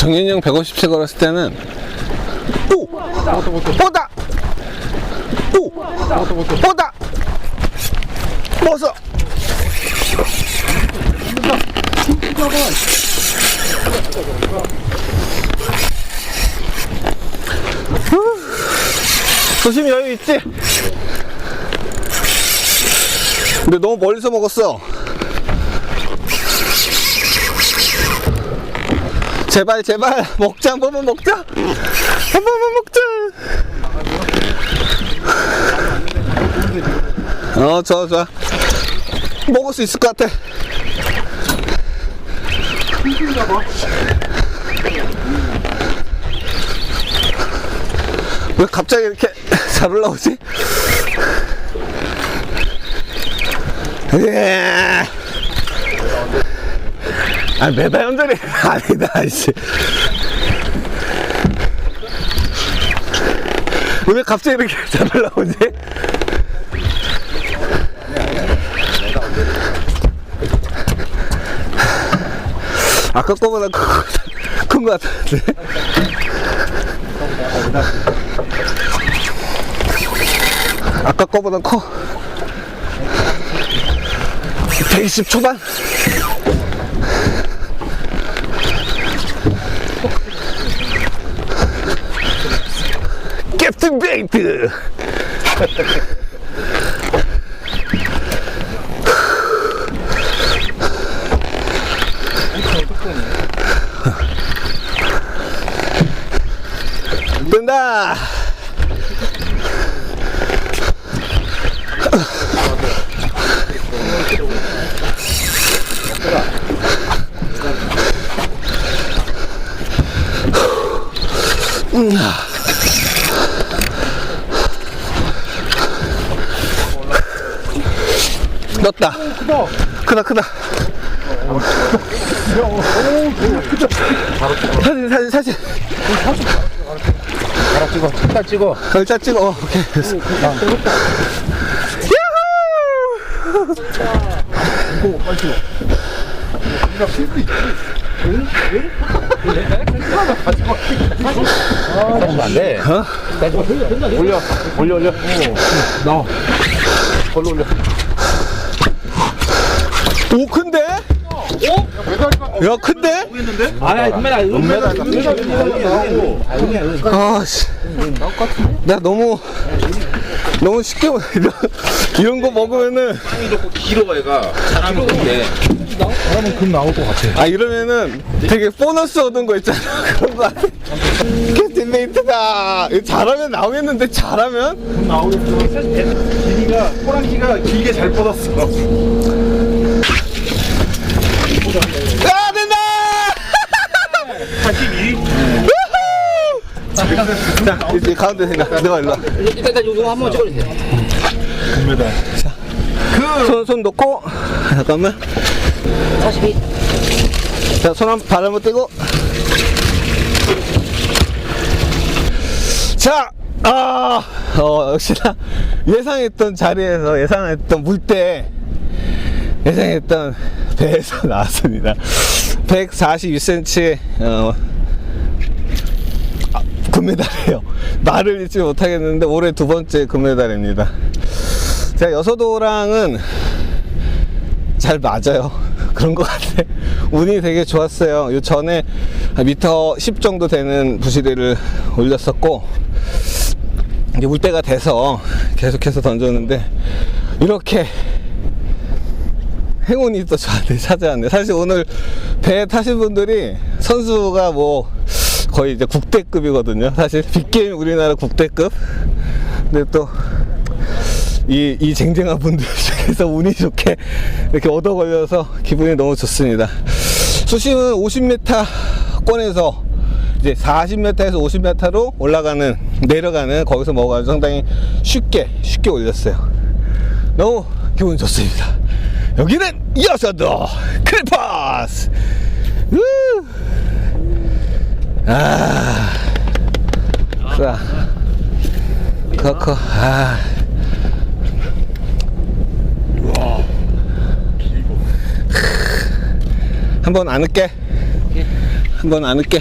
정현이 형 150째 걸었을 때는 오! 오다! 오! 오다! 먹었어! 조심히 여유 있지? 근데 너무 멀리서 먹었어. 제발 제발. 먹자 한 번만 먹자 한 번만 먹자 어 좋아 좋아. 먹을 수 있을 것 같아. 왜 갑자기 이렇게 잘 올라오지? 예. 아, 메다 연전이 아니다, 씨. 왜 갑자기 이렇게 잘 올라오지? 아까 거보다 큰 것 같은데? 아까 거보다 커. 120 초반? 캡틴 베이트! 된다! 넣었다. 크다, 크다. 사진, 사진, 사진. 바로 찍어. 딱 찍어. 일단 찍어. 어, 오케이. 됐어. 그러면 안 돼. 어? 올려. 올려, 올려. 나와. 걸로 올려. 오, 큰데? 야, 큰데? 아니, 금메달. 금메달. 아, 씨. 나 너무, 너무 쉽게, 먹- 이런, 이런 거 먹으면은, 땅이 좋고 길어 얘가 잘하면 근데 사람은 금 나올 것 같아. 아, 이러면은 되게 보너스 얻은 거 있잖아. 그런 거. 이거 잘하면 나오겠는데, 잘하면? 나오겠어. 길이가, 호랑이가 길게 잘 뻗었어. 아, 된다! 82? 자, 이제 가운데 생각. 내가 일로 와. 일단 일단 요거 한번 찍어주세요 금메달. 손, 손 놓고, 잠깐만. 42 자, 손 한, 발 한번 떼고. 자, 아, 어, 역시나 예상했던 자리에서 예상했던 물때 예상했던 배에서 나왔습니다. 142cm, 어, 아, 금메달이에요. 말을 잊지 못하겠는데 올해 두 번째 금메달입니다. 제가 여서도랑은 잘 맞아요. 그런 것 같아. 운이 되게 좋았어요. 요 전에 한 미터 10 정도 되는 부시리를 올렸었고, 이제 물 때가 돼서 계속해서 던졌는데, 이렇게 행운이 또 저한테 찾아왔네. 사실 오늘 배 타신 분들이 선수가 뭐 거의 이제 국대급이거든요. 사실 빅게임 우리나라 국대급. 근데 또 이, 이 쟁쟁한 분들 중에서 운이 좋게 이렇게 얻어 걸려서 기분이 너무 좋습니다. 수심은 50m 권에서 이제 40m에서 50m로 올라가는, 내려가는 거기서 먹어가지고 상당히 쉽게, 쉽게 올렸어요. 너무 기분 좋습니다. 여기는 여서도 클파스! 우! 아, 자, 커커, 아. 한번 안을게. 한번 안을게.